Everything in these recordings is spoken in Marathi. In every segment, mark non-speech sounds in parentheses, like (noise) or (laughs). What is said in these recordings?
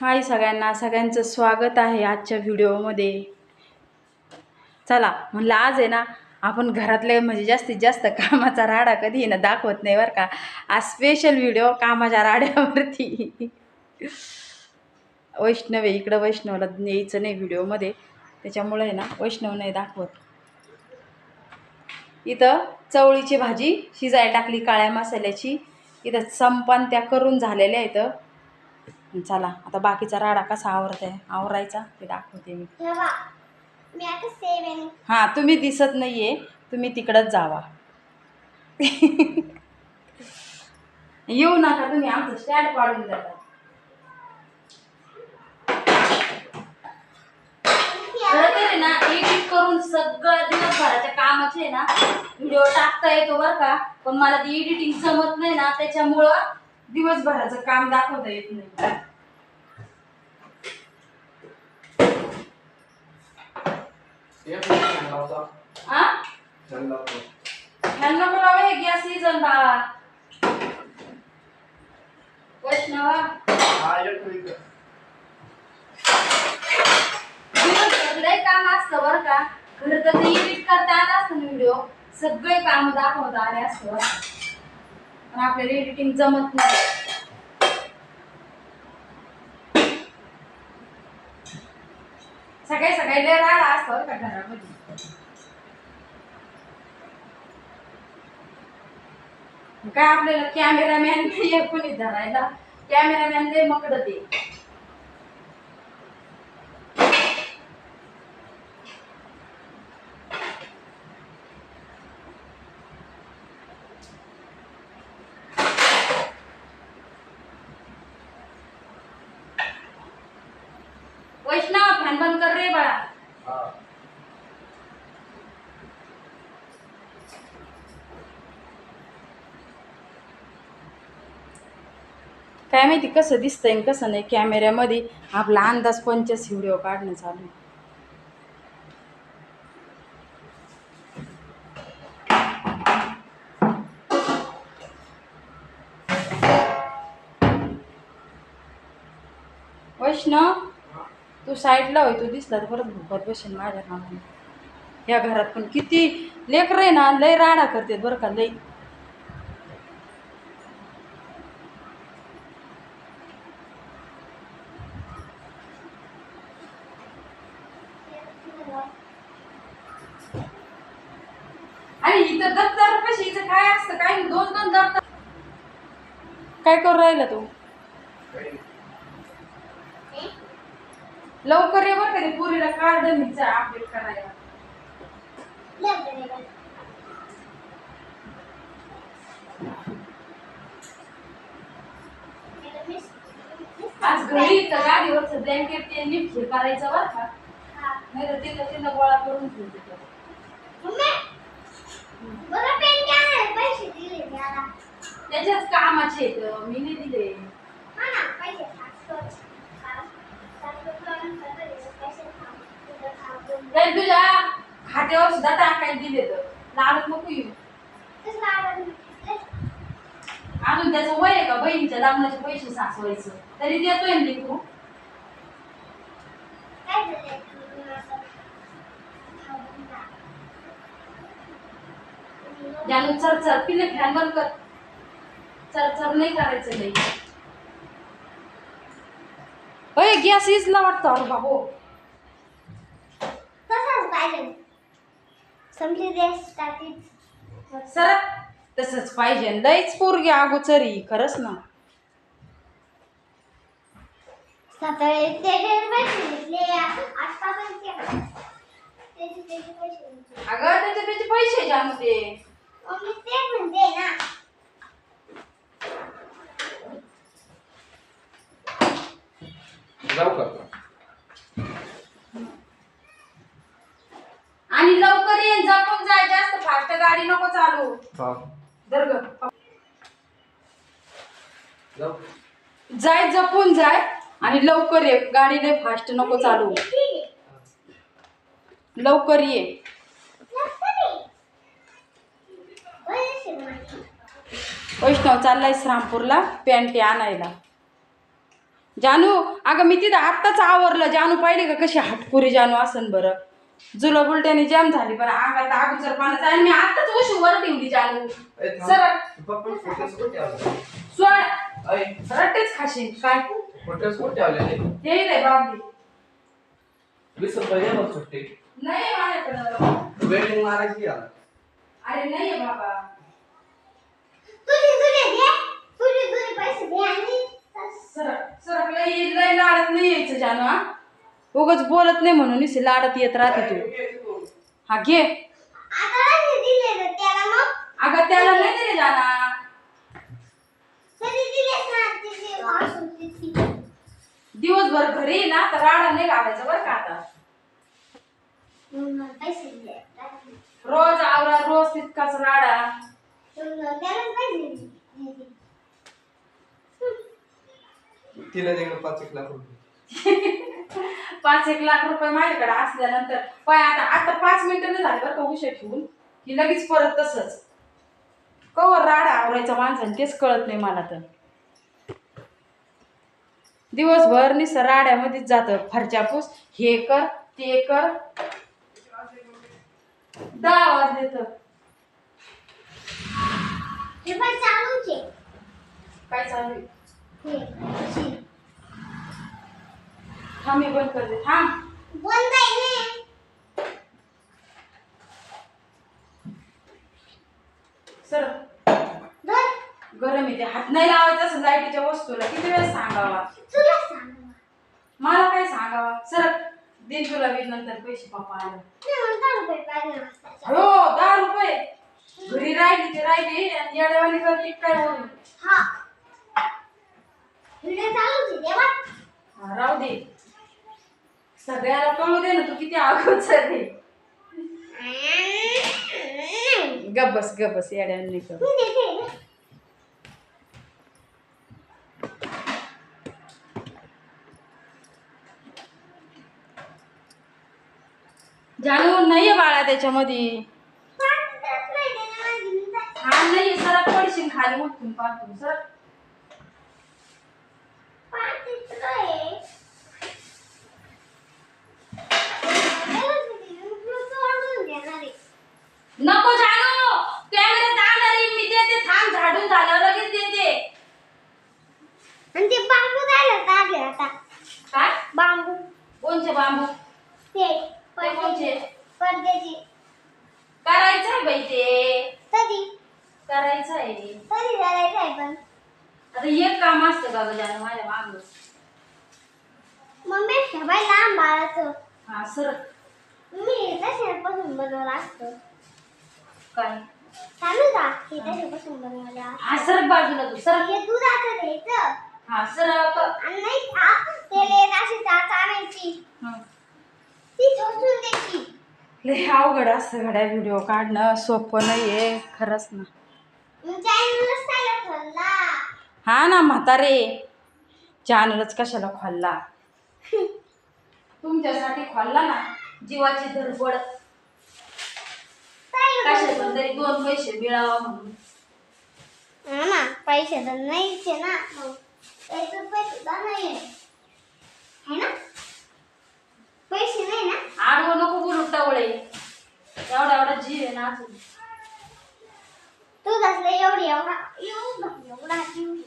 हाय सगळ्यांना सगळ्यांचं स्वागत आहे आजच्या व्हिडिओमध्ये. चला म्हणलं आज आहे ना आपण घरातले म्हणजे जास्तीत जास्त कामाचा राडा कधी ना दाखवत नाही बरं का. आज स्पेशल व्हिडिओ कामाच्या राड्यावरती. वैष्णव आहे इकडं वैष्णवला न्यायचं नाही व्हिडिओमध्ये. त्याच्यामुळे आहे ना वैष्णव नाही दाखवत. इथं चवळीची भाजी शिजायला टाकली काळ्या मसाल्याची. इथं संपान त्या करून झालेल्या इथं. चला आता बाकीचा राडा कसा आवरत आहे आवरायचा? ते दाखवते मी. हां तुम्ही दिसत नाही आहे. तुम्ही तिकडंच जावा. येऊ नका तुम्ही आमचं स्टँड पाडून जाता ना एडिट करून सगळं दिवसभराच्या कामाचे आहे ना व्हिडिओ टाकता येतो बरं का पण मला ती एडिटिंग जमत नाही ना त्याच्यामुळं दिवसभराचं काम दाखवता येत नाही. आ? ह्यांना बोलावं हे गॅस सीझन बाळा वैष्णवा. दिवसभर लय काम असतं बरं का. खरं तर ते एडिट करता आलं असतं ना व्हिडिओ सगळे काम दाखवता आले असतं. पण आपल्याला एडिटिंग जमत नाही. सकाळी सकाळी लय राडा असतं का घरामध्ये. काय आपल्याला कॅमेरामॅन नाही कोणी धरायला? कॅमेरामॅन लय मकड ते बंद कर रे बाळा काय माहिती कसं दिसतंय आणि कसं नाही कॅमेऱ्यामध्ये आपला अंदाज पंचस व्हिडिओ काढणं चालू आहे. साईडला होय तू दिसला तर परत भूकत बसेल माझ्या कामाने या घरात पण किती लेकरं आहे ना लय राडा करते बरं का लई आणि इथं दप्तर कशी इथं काय असतं काय दोन दोन दप्तर काय करू राहिला तू? लवकर ये बरं का पुरीला कार्ड न्यायचं अपडेट करायला. आज घरी तर गाडीवरचं ब्लँकेट ते लिफ्ट हे करायचं बरं का. नाही तर तिथं तिथं गोळा करून ठेवते त्याच्याच कामाचे मी नाही दिले हा ना पैसे ट्रान्सफर तर तुझ्या खात्यावर सुद्धा टाकायला दिले तर. लाडत नको येऊ. अजून त्याचं वय आहे का? बहिणीच्या लग्नाचे पैसे साचवायचं. तरी देतोय ना लेकरू जानू चर चर पिले फॅन बंद कर. चर चर नाही करायचं नाही गॅस इजला वाटतं अरे बाबो. टाकीत सर तसंच पाहिजे. लईच पोरगी अगोचरी खरंच ना. पैसे घेतले पण ते- त्याचे त्याचे पैसे घेतले. अगं त्याचे त्याचे पैसे जानू ते मग मी तेच म्हणते ना. जाऊ का आणि लवकर ये जपून जाय जास्त फास्ट गाडी नको चालू हा धर ग जाऊ जाय जपून जाय आणि लवकर ये. गाडी लय फास्ट नको चालू. लवकर ये. वैष्णव चाललाय श्रामपूरला पॅन्टी आणायला. जानू अगं मी तिथं आत्ताच आवरलं. जानू पाहिले का कशी हटपुरी जानू असन बरं? जुला बुलट्याने जाम झाली बरं. अंगात अगोदर पाण्याचं आणि मी आत्ताच उशी वर ठेवली जानू. सर सोड. रट्टेच खाशील. काय? हे रे बाबी सुट्टी. नाही माझ्याकडं. मारायची यार अरे नाही बाबा. तुझे तुझे घे. तुझे तुझे पैसे घे आणि सर सर लई लई लाडत नाही यायचं जानू हा? उगाच बोलत नाही म्हणून निसी लाडत येत राहते तू. हा घे आता नाही दिले ना त्याला मग. अगं त्याला नाही दिले जाना कधी दिलेस ना तिथे वासून तिथे दिवसभर घरी ना तर राडा नाही घालायचं बरं का आता. रोज आवरा रोज तितकाच राडा. तिला तिकडे पाच एक लाख रुपये. (laughs) पाच एक लाख रुपये माझ्याकडे असल्यानंतर. पण आता आता पाच मिनिटं झाली बरं का उशा ठेवून. की लगेच परत तसंच. कवर राडा आवरायचा माणसाने तेच कळत नाही मला तर दिवसभर निसं राड्यामध्येच जातं फरच्यापूस हे कर ते कर. दहा वाजले तर. काय चालू? हे. थांब मी बंद करते. थांब. बंद आहे ना सर गरम येते हात नाही लावायचा असं लाईटीच्या वस्तूला. किती वेळेस सांगावा मला काय सांगावा? सर दिन तुला वीज नंतर पैसे पप्पा आले. हो दहा रुपये. घरी राहिली ते राहिली आणि येड्यावानी करते काय हा, राहू दे. सगळ्याला कळू दे ना तू किती अगोदर गबस येड्याने नाही कर मी देते ना. जानू नाहीये बाळा त्याच्यामध्ये नाही. हा नाहीये सर पडशील खाली उठून पाहतो सर पाच इतकं आहे. व्यवस्थित आहे. मी तुला वाढवून देणार आहे. नको जानू कॅमेरा जाणार आहे मी देते थांब झाडून झालं लगेच देते आणि ते बांबू राहिलं काढले आता काय बांबू कोणचे बांबू ते ते कोणचे पडद्याचे करायचंय बाई ते कधी करायचंय कधी करायचं आहे पण आता एक काम असतं का जानू माझ्या मागं ठेवाय लांब बाळाचं. हा सर. मी तशापासून बनवलं असतं. काय? चालू का हे तशापासून बनवलं असतं. हा सर बाजूला तू सर. हे दुधाचं घ्यायचं. हा सर आणि नाही का त्याला एक अशी चाच आणायची. ती ठोसून द्यायची. लय अवघड असतं घड्या व्हिडिओ काढणं सोपं नाहीये खरंच ना. मग चॅनलच काय खोलला. हा ना म्हातारे. चॅनलच कशाला खोलला? (laughs) तुमच्यासाठी खोलला ना जीवाची धडपड. कशातून तरी दोन पैसे मिळावा म्हणून. हा ना पैसे तर नाहीच आहे ना मग एक रुपये सुद्धा नाही आहे है ना? पैसे नाही ना? आडवं नको बोलू टवळे. एवढा एवढा जीव आहे ना अजून. तू कसलं एवढा एवढा जीव आहे.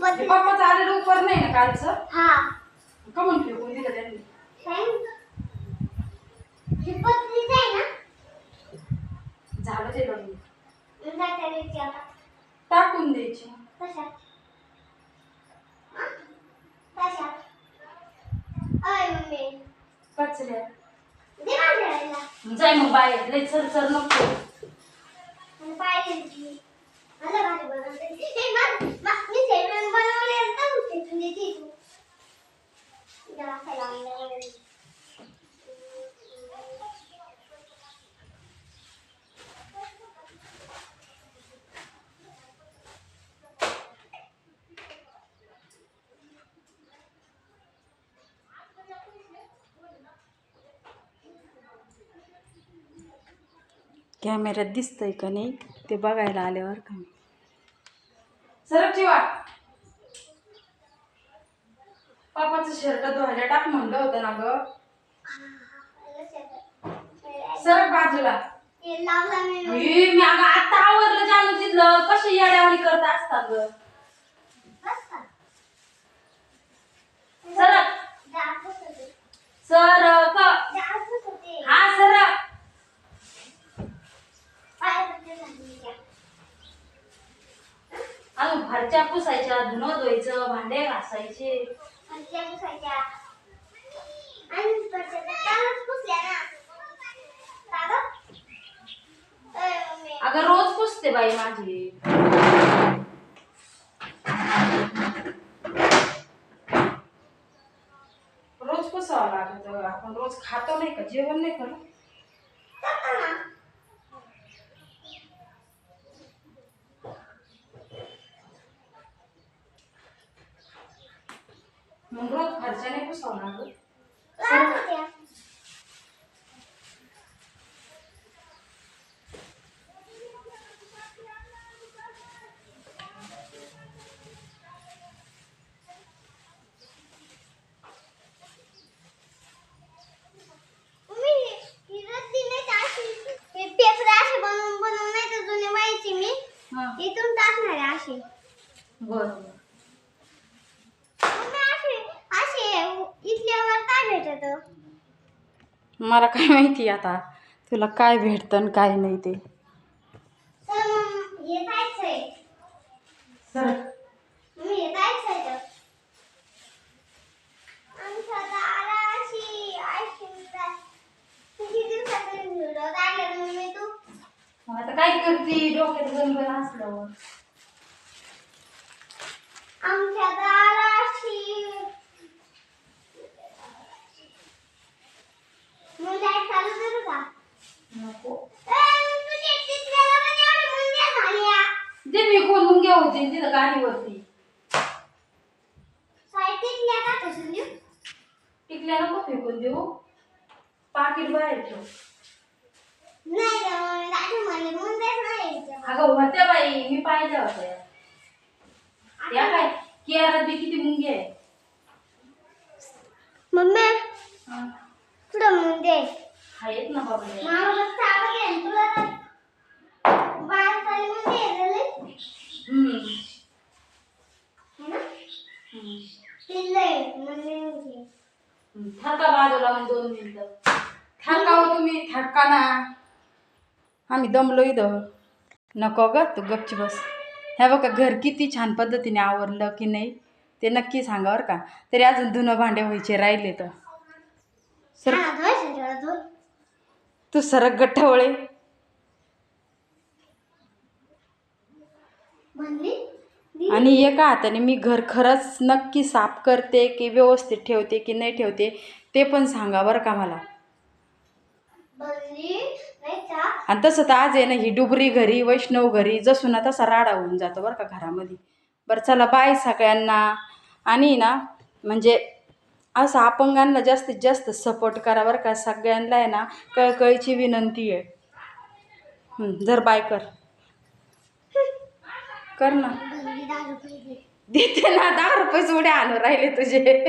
मग पत्नी- पप्पाचं आलेलं उपर नाही ना कालचं? हा. का म्हणून फेकून दिलं त्यांनी. ही पत्नीच आहे ना? झालं ते लग्न. काय करायची आता टाकून द्यायची. अय मम्मी. कचऱ्या. दे माझ्या आईला. जाय मग बाहेर. लय चर नको. आणि पाय. Gracias. कॅमेऱ्यात दिसतंय का नाही ते बघायला आल्यावर का सरक जीवा पापाचं शर्ट धुवायला टाक म्हणलं होतं ना ग. सरक बाजूला. मी अगं आता आवरलं जाणू तिथलं. कशी येड्यावानी करत असतात ग. सरक. सरक. हा सरक पाय दुखते झाले. अजून घरच्या पुसायच्या धुणं धुवायचं भांडे घासायचे. आणि. आणि. अगं रोज पुसते बाई माझी. रोज पुसावं लागत. आपण रोज खातो नाही का? जेवण नाही करतो ना. मग रोज घरच्या नाही पुसावं लागत लावत होत्या. मम्मी, ही रद्दी नाही का अशी? हे पेपर असे बनवून बनवून नाही तर जुने व्हायची मी हा इथून टाकणार आहे असे बरं मम्मी असे असे इथल्यावर काय भेटत मला काय माहिती आता. तुला काय भेटतं आणि काय नाही ते. आता काय करते? डोक्यात गणगण असल्यावर आमच्या दाराशी मग लाइट चालू करू का नको ए, तुझ्या तिथल्याला पण एवढ्या मुंग्या झाल्या. जे मी कोण मुंग्या होते गाडीवरती साई तिथल्या का कसून देऊ? टिकल्या नको फेकून देऊ पाकिट बाहेर ठेव नाही. अगं होत्या बाई मी पाहिल्या होत्या या काय केरात बी किती मुंग्या आहे मम्मी हा. पुढं मुंगे आहेत ना बाबा तुला? बाहेर चालली मुंगे. हम्म है ना? हम्म. पिल्लं आहे, मुंगे मुंगे. थाका बाजूला मग दोन मिनिटं. थाका हो तुम्ही थाका ना. आम्ही दमलो इथं. नको ग तू गपची बस. ह्या बघा घर किती छान पद्धतीने आवरलं की नाही ते नक्की सांगा बरं का. तरी अजून धुणं भांडे व्हायचे राहिले तर. सर. तू सरक गठ्ठवळे. म्हणली? आणि एका हाताने मी घर खरंच नक्की साफ करते की व्यवस्थित ठेवते की नाही ठेवते ते पण सांगा बरं का मला? आणि तसं तर आज आहे ना ही डुबरी घरी वैष्णव घरी जसून ना तसा राडा होऊन जातो बरं का घरामध्ये. बरं चला बाय सगळ्यांना. आणि ना म्हणजे असं अपंगांना जास्तीत जास्त सपोर्ट करा बरं का सगळ्यांना आहे ना कळकळीची विनंती आहे. जर बाय कर. कर ना. देते ना दहा रुपये उड्या आणून राहिले तुझे.